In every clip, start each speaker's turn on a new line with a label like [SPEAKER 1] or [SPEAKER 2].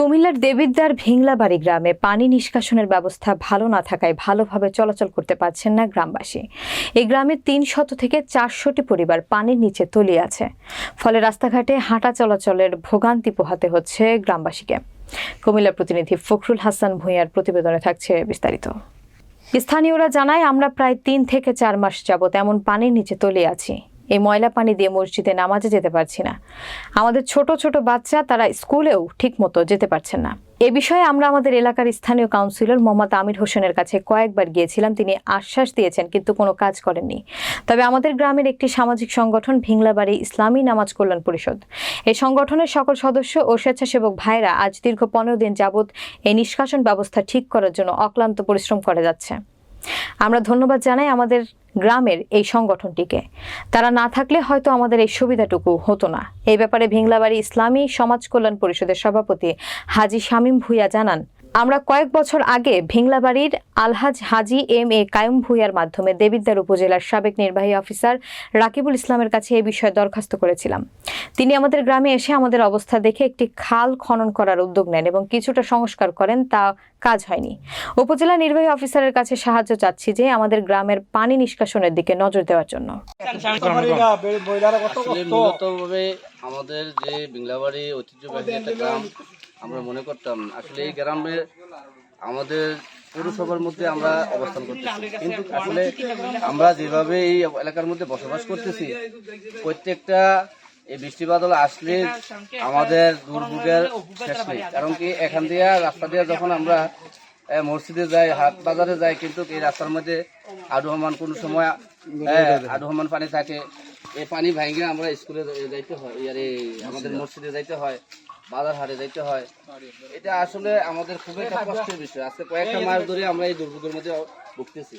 [SPEAKER 1] কুমিল্লার দেবিদ্দার ভিংলাবাড়ি গ্রামে পানি নিষ্কাশনের ব্যবস্থা ভালো না থাকায় ভালোভাবে চলাচল করতে পারছেন না গ্রামবাসী। এই গ্রামের তিন শত থেকে চারশোটি পরিবার পানির নিচে তলিয়ে আছে। ফলে রাস্তাঘাটে হাঁটা চলাচলের ভোগান্তি পোহাতে হচ্ছে গ্রামবাসীকে। কুমিল্লা প্রতিনিধি ফখরুল হাসান ভূঁইয়ার প্রতিবেদনে থাকছে বিস্তারিত। স্থানীয়রা জানায়, আমরা প্রায় তিন থেকে চার মাস যাবৎ এমন পানির নিচে তলিয়ে আছি। এই ময়লা পানি দিয়ে মসজিদে নামাজে যেতে পারছি না। আমাদের ছোট ছোট বাচ্চা তারা স্কুলেও ঠিকমতো যেতে পারছেন না। এ বিষয়ে আমরা আমাদের এলাকার স্থানীয় কাউন্সিলর মোহাম্মদ আমির হোসেনের কাছে কয়েকবার গিয়েছিলাম। তিনি আশ্বাস দিয়েছেন, কিন্তু কোনো কাজ করেননি। তবে আমাদের গ্রামের একটি সামাজিক সংগঠন ভিংলাবাড়ি ইসলামী নামাজ কল্যাণ পরিষদ। এই সংগঠনের সকল সদস্য ও স্বেচ্ছাসেবক ভাইরা আজ দীর্ঘ পনেরো দিন যাবৎ এই নিষ্কাশন ব্যবস্থা ঠিক করার জন্য অক্লান্ত পরিশ্রম করে যাচ্ছে। আমরা ধন্যবাদ জানাই আমাদের গ্রামের এই সংগঠনটিকে। তারা না থাকলে হয়তো আমাদের এই সুবিধাটুকু হতো না। এই ব্যাপারে ভিংলাবাড়ি ইসলামী সমাজ কল্যাণ পরিষদের সভাপতি হাজি শামীম ভুইয়া জানান আমরা কয়েক বছর আগে ভিংলাবাড়ির আলহাজ হাজি এম এ কায়ুম ভুইয়ার মাধ্যমে দেবিদ্বার উপজেলার সাবেক নির্বাহী অফিসার রাকিবুল ইসলামের কাছে এই বিষয়ে দরখাস্ত করেছিলাম। তিনি আমাদের গ্রামে এসে আমাদের অবস্থা দেখে একটি খাল খনন করার উদ্যোগ নেন এবং কিছুটা সংস্কার করেন, তা কাজ হয়নি। উপজেলা নির্বাহী অফিসারের কাছে সাহায্য চাচ্ছি যে আমাদের গ্রামের পানি নিষ্কাশনের দিকে নজর দেওয়ার জন্য।
[SPEAKER 2] আমাদের যে বিংলাবাড়ি ঐতিহ্যবাহী একটা গ্রাম আমরা মনে করতাম, আসলে এই গ্রামে আমাদের পৌরসভার মধ্যে আমরা অবস্থান করতেছি। কিন্তু আসলে আমরা যেভাবে এই এলাকার মধ্যে বসবাস করতেছি, প্রত্যেকটা এই বৃষ্টি বাদল আসলে আমাদের দুর্ভোগের শেষ নেই। কারণ কি, এখান দিয়ে রাস্তা দিয়ে যখন আমরা মসজিদে যাই, হাট বাজারে যাই, কিন্তু এই রাস্তার মধ্যে আডুহমান কোনো সময় আডুহমান পানি থাকে। এই পানি ভাঙে আমরা স্কুলে যাইতে হয়, ইয়ারে আমাদের মসজিদে যাইতে হয়। বাজার হাটে যাইতে হয়। এটা আসলে আমাদের খুব একটা কষ্টের বিষয়। আজকে কয়েকটা মাস ধরে আমরা এই দুর্ভোগের মধ্যে ভুগতেছি।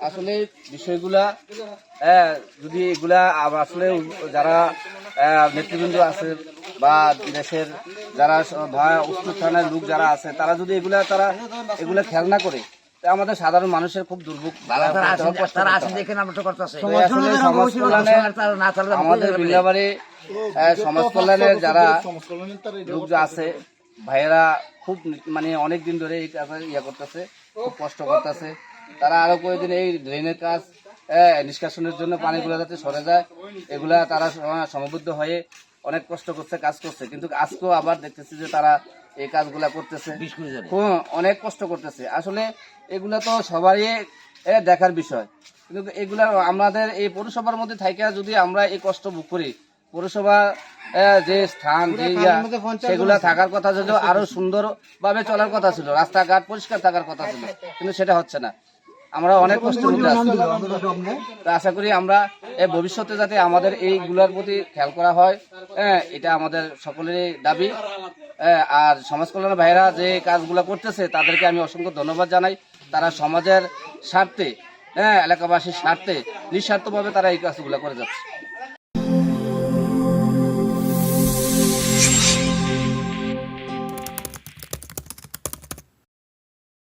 [SPEAKER 2] আসলে বিষয়গুলা আহ, যদি এগুলা আসলে যারা আহ, নেতৃবৃন্দ আছে বা দেশের যারা উচ্চ স্থানের লোক যারা আছে তারা যদি এগুলা তারা এগুলা খেয়াল না করে আমাদের সাধারণ মানুষের খুব দুর্ভোগ হয়। সমাজ আমাদের বিল্লাবাড়ি কল্যাণের যারা লোক আছে ভাইয়েরা খুব মানে অনেক দিন ধরে এই কাজে ইয়ে করতেছে খুব কষ্ট করতেছে। তারা আরও কয়েকদিন এই ড্রেনের কাজ নিষ্কাশনের জন্য পানিগুলো যাতে সরে যায় এগুলা তারা সম- সমবদ্ধ হয়ে অনেক কষ্ট করছে কাজ করছে। কিন্তু আজকেও আবার দেখতেছি যে তারা এই কাজগুলা করতেছে। হুম, অনেক কষ্ট করতেছে। আসলে এগুলা তো সবারই দেখার বিষয়। কিন্তু এগুলা আমাদের এই পৌরসভার মধ্যে থাইকা যদি আমরা এই কষ্ট ভোগ করি পৌরসভা যে স্থান যে ইয়া সেগুলা থাকার কথা ছিল আরও সুন্দর ভাবে চলার কথা ছিল। রাস্তাঘাট পরিষ্কার থাকার কথা ছিল। কিন্তু সেটা হচ্ছে না। আমরা অনেক কষ্ট মধ্যে আছি আশা করি আমরা ভবিষ্যতে যাতে আমাদের এইগুলোর প্রতি খেয়াল করা হয় হ্যাঁ এটা আমাদের সকলেরই দাবি। হ্যাঁ, আর সমাজ কল্যাণের ভাইরা যে কাজগুলো করতেছে, তাদেরকে আমি অসংখ্য ধন্যবাদ জানাই। তারা সমাজের স্বার্থে হ্যাঁ এলাকাবাসীর স্বার্থে, নিঃস্বার্থভাবে তারা এই কাজগুলো করে যাচ্ছে।